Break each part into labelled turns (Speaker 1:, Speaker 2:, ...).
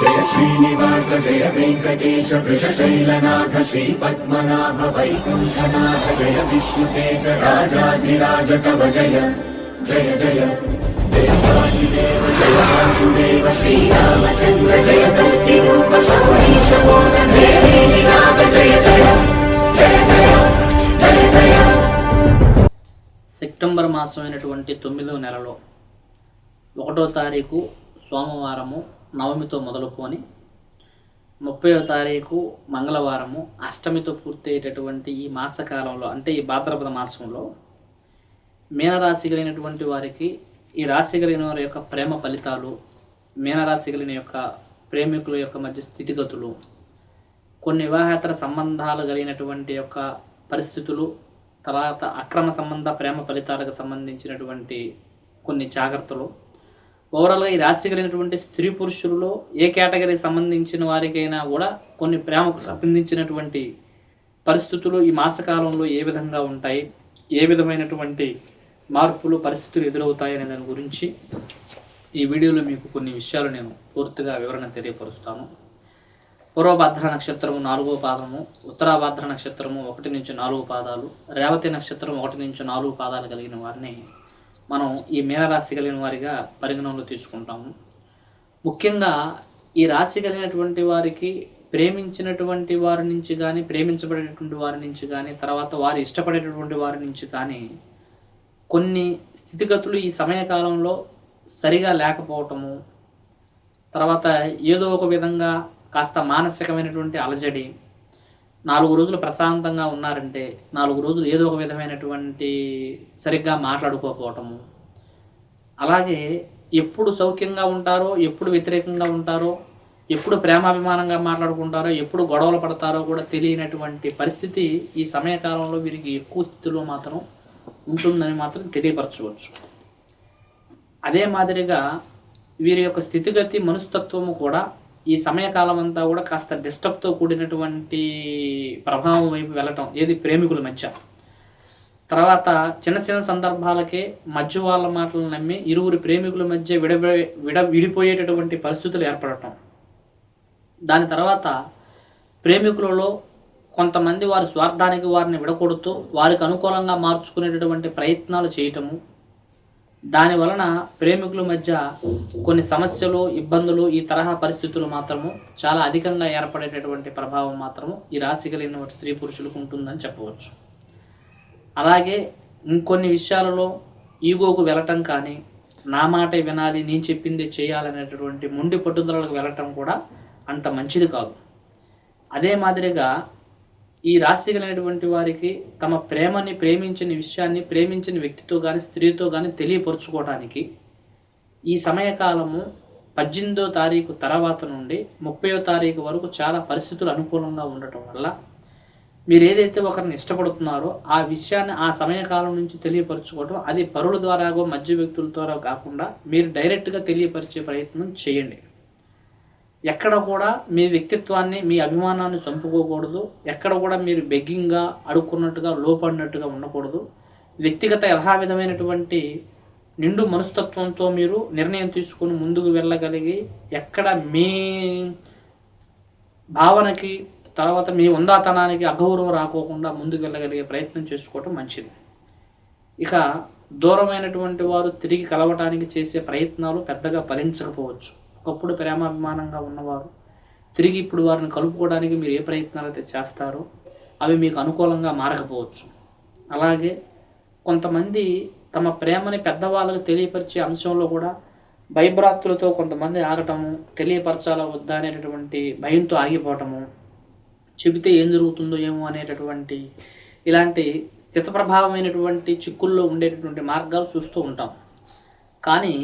Speaker 1: జయ శ్రీనివాస జయ వెంకటేశ వృషశైలనాథ శ్రీ పద్మనాభ వైకుంఠనాథ జయ విష్ణుతేజ రాజాధిరాజ కవ జయ జయ జయ. దేవాదిదేవ జయ వాసుదేవ శ్రీరామచంద్ర జయ కల్కి రూప శౌరీశ నాథ జయ జయ జయ జయ జయ జయ.
Speaker 2: సెప్టెంబర్ మాసమైనటువంటి తొమ్మిదో నెలలో ఒకటో తారీఖు సోమవారము నవమితో మొదలుకొని ముప్పయో తారీఖు మంగళవారము అష్టమితో పూర్తయ్యేటటువంటి ఈ మాసకాలంలో అంటే ఈ భాద్రపద మాసంలో మీనరాశి కలిగినటువంటి వారికి ఈ రాశి కలిగిన వారి యొక్క ప్రేమ ఫలితాలు మీనరాశి కలిగిన యొక్క ప్రేమికుల యొక్క మధ్య స్థితిగతులు కొన్ని వివాహేతర సంబంధాలు కలిగినటువంటి యొక్క పరిస్థితులు తర్వాత అక్రమ సంబంధ ప్రేమ ఫలితాలకు సంబంధించినటువంటి కొన్ని జాగ్రత్తలు ఓవరాల్గా ఈ రాశి కలిగినటువంటి స్త్రీ పురుషులలో ఏ కేటగిరీకి సంబంధించిన వారికైనా కూడా కొన్ని ప్రేమకు సంబంధించినటువంటి పరిస్థితులు ఈ మాసకాలంలో ఏ విధంగా ఉంటాయి ఏ విధమైనటువంటి మార్పులు పరిస్థితులు ఎదురవుతాయి అనే దాని గురించి ఈ వీడియోలో మీకు కొన్ని విషయాలు నేను పూర్తిగా వివరణ తెలియపరుస్తాను. పూర్వభద్ర నక్షత్రము నాలుగో పాదము ఉత్తరాభద్ర నక్షత్రము ఒకటి నుంచి నాలుగు పాదాలు రేవతి నక్షత్రం ఒకటి నుంచి నాలుగు పాదాలు కలిగిన వారిని మనం ఈ మీనరాశి కలిగిన వారిగా పరిగణనలో తీసుకుంటాము. ముఖ్యంగా ఈ రాశి కలిగినటువంటి వారికి ప్రేమించినటువంటి వారి నుంచి కానీ ప్రేమించబడేటువంటి వారి నుంచి కానీ తర్వాత వారు ఇష్టపడేటటువంటి వారి నుంచి కానీ కొన్ని స్థితిగతులు ఈ సమయకాలంలో సరిగా లేకపోవటము తర్వాత ఏదో ఒక విధంగా కాస్త మానసికమైనటువంటి అలజడి నాలుగు రోజులు ప్రశాంతంగా ఉన్నారంటే నాలుగు రోజులు ఏదో ఒక విధమైనటువంటి సరిగ్గా మాట్లాడుకోకపోవటము. అలాగే ఎప్పుడు సౌఖ్యంగా ఉంటారో ఎప్పుడు వ్యతిరేకంగా ఉంటారో ఎప్పుడు ప్రేమాభిమానంగా మాట్లాడుకుంటారో ఎప్పుడు గొడవలు పడతారో కూడా తెలియనటువంటి పరిస్థితి ఈ సమయకాలంలో వీరికి ఎక్కువ స్థితిలో మాత్రం ఉంటుందని మాత్రం తెలియపరచవచ్చు. అదే మాదిరిగా వీరి యొక్క స్థితిగతి మనస్తత్వము కూడా ఈ సమయకాలం అంతా కూడా కాస్త డిస్టర్బ్తో కూడినటువంటి ప్రభావం వైపు వెళ్ళటం ఏది ప్రేమికుల మధ్య. తర్వాత చిన్న చిన్న సందర్భాలకే మధ్య వాళ్ళ మాటలు నమ్మి ఇరువురు ప్రేమికుల మధ్య విడ విడ విడిపోయేటటువంటి పరిస్థితులు ఏర్పడటం. దాని తర్వాత ప్రేమికులలో కొంతమంది వారి స్వార్థానికి వారిని విడకొడుతూ వారికి అనుకూలంగా మార్చుకునేటటువంటి ప్రయత్నాలు చేయటము దాని వలన ప్రేమికుల మధ్య కొన్ని సమస్యలు ఇబ్బందులు ఈ తరహా పరిస్థితులు మాత్రము చాలా అధికంగా ఏర్పడేటటువంటి ప్రభావం మాత్రము ఈ రాశి కలిగిన స్త్రీ పురుషులకు ఉంటుందని చెప్పవచ్చు. అలాగే ఇంకొన్ని విషయాలలో ఈగోకు వెళ్ళటం కానీ నా మాటే వినాలి నేను చెప్పింది చేయాలనేటటువంటి మొండి పట్టుదలకు వెళ్ళటం కూడా అంత మంచిది కాదు. అదే మాదిరిగా ఈ రాశి కలిగినటువంటి వారికి తమ ప్రేమని ప్రేమించిన విషయాన్ని ప్రేమించిన వ్యక్తితో కానీ స్త్రీతో కానీ తెలియపరుచుకోవడానికి ఈ సమయకాలము పద్దెనిమిదో తారీఖు తర్వాత నుండి ముప్పయో తారీఖు వరకు చాలా పరిస్థితులు అనుకూలంగా ఉండటం వల్ల మీరు ఏదైతే ఒకరిని ఇష్టపడుతున్నారో ఆ విషయాన్ని ఆ సమయకాలం నుంచి తెలియపరచుకోవడం అది పరుల ద్వారాగో మధ్య వ్యక్తుల ద్వారా కాకుండా మీరు డైరెక్ట్గా తెలియపరిచే ప్రయత్నం చేయండి. ఎక్కడ కూడా మీ వ్యక్తిత్వాన్ని మీ అభిమానాన్ని చంపుకోకూడదు. ఎక్కడ కూడా మీరు బెగ్గింగ్గా అడుక్కున్నట్టుగా లోపడినట్టుగా ఉండకూడదు. వ్యక్తిగత యథావిధమైనటువంటి నిండు మనస్తత్వంతో మీరు నిర్ణయం తీసుకుని ముందుకు వెళ్ళగలిగి ఎక్కడ మీ భావనకి తర్వాత మీ ఉందాతనానికి అగౌరవం రాకోకుండా ముందుకు వెళ్ళగలిగే ప్రయత్నం చేసుకోవటం మంచిది. ఇక దూరమైనటువంటి వారు తిరిగి కలవటానికి చేసే ప్రయత్నాలు పెద్దగా ఫలించకపోవచ్చు. ఒకప్పుడు ప్రేమాభిమానంగా ఉన్నవారు. తిరిగి ఇప్పుడు వారిని కలుపుకోవడానికి మీరు ఏ ప్రయత్నాలు అయితే చేస్తారో అవి మీకు అనుకూలంగా మారకపోవచ్చు. అలాగే కొంతమంది తమ ప్రేమని పెద్దవాళ్ళకు తెలియపరిచే అంశంలో కూడా భయభ్రాతులతో కొంతమంది ఆగటము తెలియపరచాలా వద్దా అనేటటువంటి భయంతో ఆగిపోవటము చెబితే ఏం జరుగుతుందో ఏమో అనేటటువంటి ఇలాంటి స్థిత ప్రభావమైనటువంటి చిక్కుల్లో ఉండేటటువంటి మార్గాలు చూస్తూ ఉంటాం. కానీ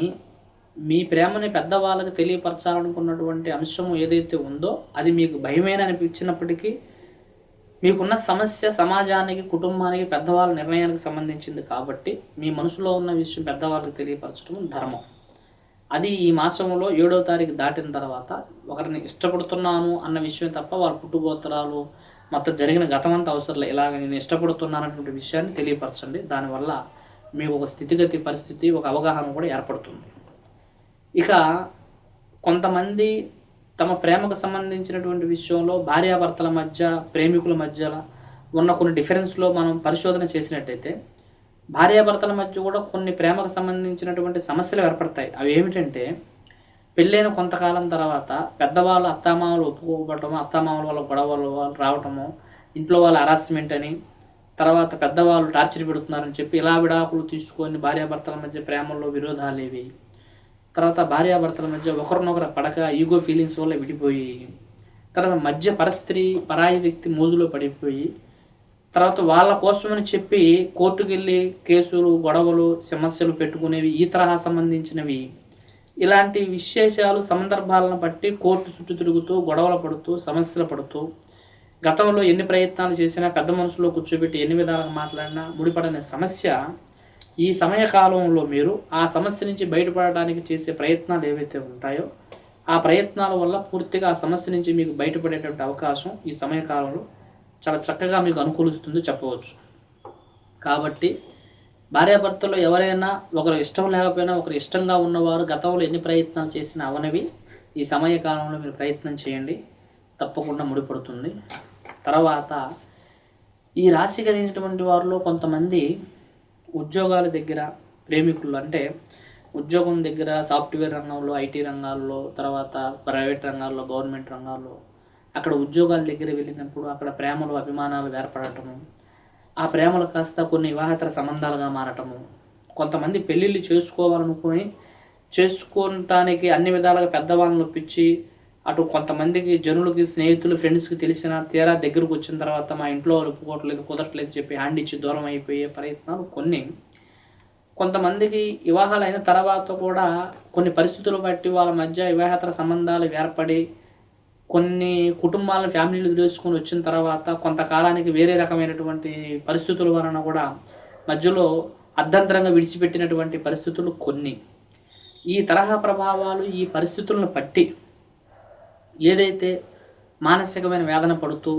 Speaker 2: మీ ప్రేమని పెద్దవాళ్ళకి తెలియపరచాలనుకున్నటువంటి అంశం ఏదైతే ఉందో అది మీకు భయమైన అనిపించినప్పటికీ మీకున్న సమస్య సమాజానికి కుటుంబానికి పెద్దవాళ్ళ నిర్ణయానికి సంబంధించింది కాబట్టి మీ మనసులో ఉన్న విషయం పెద్దవాళ్ళకి తెలియపరచడం ధర్మం. అది ఈ మాసంలో ఏడో తారీఖు దాటిన తర్వాత ఒకరిని ఇష్టపడుతున్నాను అన్న విషయం తప్ప వాళ్ళ పుట్టుగోత్తరాలు మొత్తం జరిగిన గతమంతా అవసరం ఇలాగ నేను ఇష్టపడుతున్నాను అన్నటువంటి విషయాన్ని తెలియపరచండి. దానివల్ల మీకు ఒక స్థితిగతి పరిస్థితి ఒక అవగాహన కూడా ఏర్పడుతుంది. ఇక కొంతమంది తమ ప్రేమకు సంబంధించినటువంటి విషయంలో భార్యాభర్తల మధ్య ప్రేమికుల మధ్య ఉన్న కొన్ని డిఫరెన్స్లో మనం పరిశోధన చేసినట్టయితే భార్యాభర్తల మధ్య కూడా కొన్ని ప్రేమకు సంబంధించినటువంటి సమస్యలు ఏర్పడతాయి. అవి ఏమిటంటే పెళ్ళైన కొంతకాలం తర్వాత పెద్దవాళ్ళు అత్తామామలు ఒప్పుకోకపోవటము అత్తామామల వాళ్ళ గొడవలు వాళ్ళు రావటము ఇంట్లో వాళ్ళ హరాస్మెంట్ అని తర్వాత పెద్దవాళ్ళు టార్చర్ పెడుతున్నారని చెప్పి ఇలా విడాకులు తీసుకొని భార్యాభర్తల మధ్య ప్రేమల్లో విరోధాలు ఏవి? తర్వాత భార్యాభర్తల మధ్య ఒకరినొకరు పడక ఈగో ఫీలింగ్స్ వల్ల విడిపోయి తర్వాత మధ్య పరస్త్రీ పరాయి వ్యక్తి మోజులో పడిపోయి తర్వాత వాళ్ళ కోసమని చెప్పి కోర్టుకు వెళ్ళి కేసులు గొడవలు సమస్యలు పెట్టుకునేవి ఈ తరహా సంబంధించినవి. ఇలాంటి విశేషాలు సందర్భాలను బట్టి కోర్టు చుట్టూ తిరుగుతూ గొడవలు పడుతూ సమస్యలు పడుతూ గతంలో ఎన్ని ప్రయత్నాలు చేసినా పెద్ద మనసులో కూర్చోబెట్టి ఎన్ని విధాలుగా మాట్లాడినా ముడిపడని సమస్య ఈ సమయకాలంలో మీరు ఆ సమస్య నుంచి బయటపడడానికి చేసే ప్రయత్నాలు ఏవైతే ఉంటాయో ఆ ప్రయత్నాల వల్ల పూర్తిగా ఆ సమస్య నుంచి మీకు బయటపడేటువంటి అవకాశం ఈ సమయకాలంలో చాలా చక్కగా మీకు అనుకూలిస్తుందో చెప్పవచ్చు. కాబట్టి భార్యాభర్తలు ఎవరైనా ఒకరు ఇష్టం లేకపోయినా ఒకరు ఇష్టంగా ఉన్నవారు గతంలో ఎన్ని ప్రయత్నాలు చేసినా అవనవి ఈ సమయకాలంలో మీరు ప్రయత్నం చేయండి. తప్పకుండా ముడిపడుతుంది తర్వాత ఈ రాశి కలిగినటువంటి వారిలో కొంతమంది ఉద్యోగాల దగ్గర ప్రేమికులు అంటే ఉద్యోగం దగ్గర సాఫ్ట్వేర్ రంగంలో ఐటీ రంగాల్లో తర్వాత ప్రైవేట్ రంగాల్లో గవర్నమెంట్ రంగాల్లో అక్కడ ఉద్యోగాల దగ్గర వెళ్ళినప్పుడు అక్కడ ప్రేమలు అభిమానాలు ఏర్పడటము ఆ ప్రేమలు కాస్త కొన్ని వివాహేతర సంబంధాలుగా మారటము. కొంతమంది పెళ్ళిళ్ళు చేసుకోవాలనుకుని చేసుకోవటానికి అన్ని విధాలుగా పెద్దవాళ్ళని ఒప్పించి అటు కొంతమందికి జనులకి స్నేహితులు ఫ్రెండ్స్కి తెలిసిన తీరా దగ్గరకు వచ్చిన తర్వాత మా ఇంట్లో వాళ్ళు ఒప్పుకోవట్లేదు కుదరట్లేదు చెప్పి హ్యాండ్ ఇచ్చి దూరం అయిపోయే ప్రయత్నాలు కొన్ని. కొంతమందికి వివాహాలు అయిన తర్వాత కూడా కొన్ని పరిస్థితులు బట్టి వాళ్ళ మధ్య వివాహేతర సంబంధాలు ఏర్పడి కొన్ని కుటుంబాలను ఫ్యామిలీలు తెలుసుకొని వచ్చిన తర్వాత కొంతకాలానికి వేరే రకమైనటువంటి పరిస్థితుల వలన కూడా మధ్యలో అర్ధంతరంగా విడిచిపెట్టినటువంటి పరిస్థితులు కొన్ని. ఈ తరహా ప్రభావాలు ఈ పరిస్థితులను బట్టి ఏదైతే మానసికమైన వేదన పడుతూ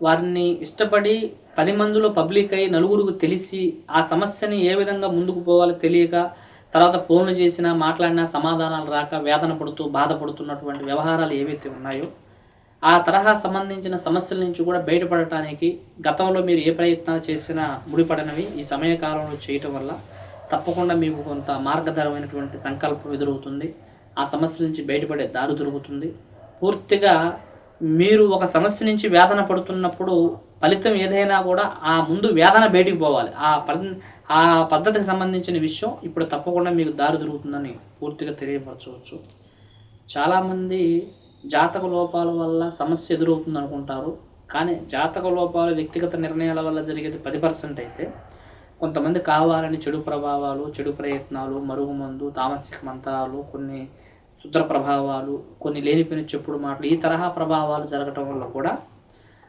Speaker 2: వారిని ఇష్టపడి పది మందిలో పబ్లిక్ అయి నలుగురికి తెలిసి ఆ సమస్యని ఏ విధంగా ముందుకు పోవాలో తెలియక తర్వాత ఫోన్లు చేసినా మాట్లాడినా సమాధానాలు రాక వేదన పడుతూ బాధపడుతున్నటువంటి వ్యవహారాలు ఏవైతే ఉన్నాయో ఆ తరహా సంబంధించిన సమస్యల నుంచి కూడా బయటపడటానికి గతంలో మీరు ఏ ప్రయత్నాలు చేసినా ముడిపడినవి ఈ సమయకాలంలో చేయటం వల్ల తప్పకుండా మీకు కొంత మార్గధరమైనటువంటి సంకల్పం ఎదురవుతుంది. ఆ సమస్య నుంచి బయటపడే దారి దొరుకుతుంది. పూర్తిగా మీరు ఒక సమస్య నుంచి వేదన పడుతున్నప్పుడు ఫలితం ఏదైనా కూడా ఆ ముందు వేదన బయటికి పోవాలి. ఆ పద్- ఆ పద్ధతికి సంబంధించిన విషయం ఇప్పుడు తప్పకుండా మీకు దారి దొరుకుతుందని పూర్తిగా తెలియపరచవచ్చు. చాలామంది జాతక లోపాల వల్ల సమస్య ఎదురవుతుంది అనుకుంటారు. కానీ జాతక లోపాలు వ్యక్తిగత నిర్ణయాల వల్ల జరిగేది పది పర్సెంట్ అయితే కొంతమంది కావాలని చెడు ప్రభావాలు చెడు ప్రయత్నాలు మరుగుమందు తామసిక మంత్రాలు కొన్ని శుద్ర ప్రభావాలు కొన్ని లేనిపోయిన చెప్పుడు మాటలు ఈ తరహా ప్రభావాలు జరగటం వల్ల కూడా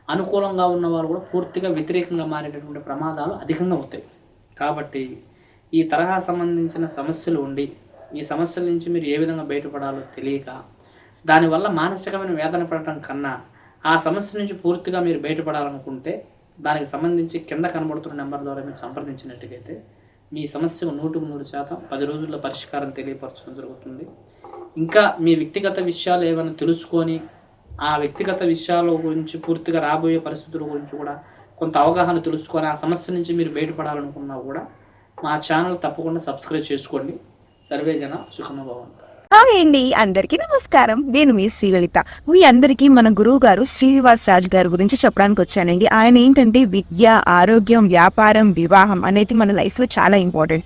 Speaker 2: అనుకూలంగా ఉన్న వాళ్ళు కూడా పూర్తిగా వ్యతిరేకంగా మారేటటువంటి ప్రమాదాలు అధికంగా అవుతాయి. కాబట్టి ఈ తరహా సంబంధించిన సమస్యలు ఉండి ఈ సమస్యల నుంచి మీరు ఏ విధంగా బయటపడాలో తెలియక దానివల్ల మానసికమైన వేదన పడటం కన్నా ఆ సమస్య నుంచి పూర్తిగా మీరు బయటపడాలనుకుంటే దానికి సంబంధించి కింద కనబడుతున్న నెంబర్ ద్వారా మీరు సంప్రదించినట్టుగైతే మీ సమస్యకు నూటుకు నూరు శాతం పది రోజుల్లో పరిష్కారం తెలియపరచడం జరుగుతుంది. ఇంకా మీ వ్యక్తిగత విషయాలు ఏమైనా తెలుసుకొని ఆ వ్యక్తిగత విషయాల గురించి పూర్తిగా రాబోయే పరిస్థితుల గురించి కూడా కొంత అవగాహన తెలుసుకొని ఆ సమస్య నుంచి మీరు బయటపడాలనుకున్నా కూడా మా ఛానల్ తప్పకుండా సబ్స్క్రైబ్ చేసుకోండి. సర్వే జన సుఖమభవంతు.
Speaker 3: హాయ్ అండి అందరికీ నమస్కారం. నేను మీ శ్రీలలిత. మీ అందరికీ మన గురువు గారు శ్రీనివాస్ రాజు గారి గురించి చెప్పడానికి వచ్చానండి. ఆయన ఏంటంటే విద్య ఆరోగ్యం వ్యాపారం వివాహం అనేది మన లైఫ్లో చాలా ఇంపార్టెంట్.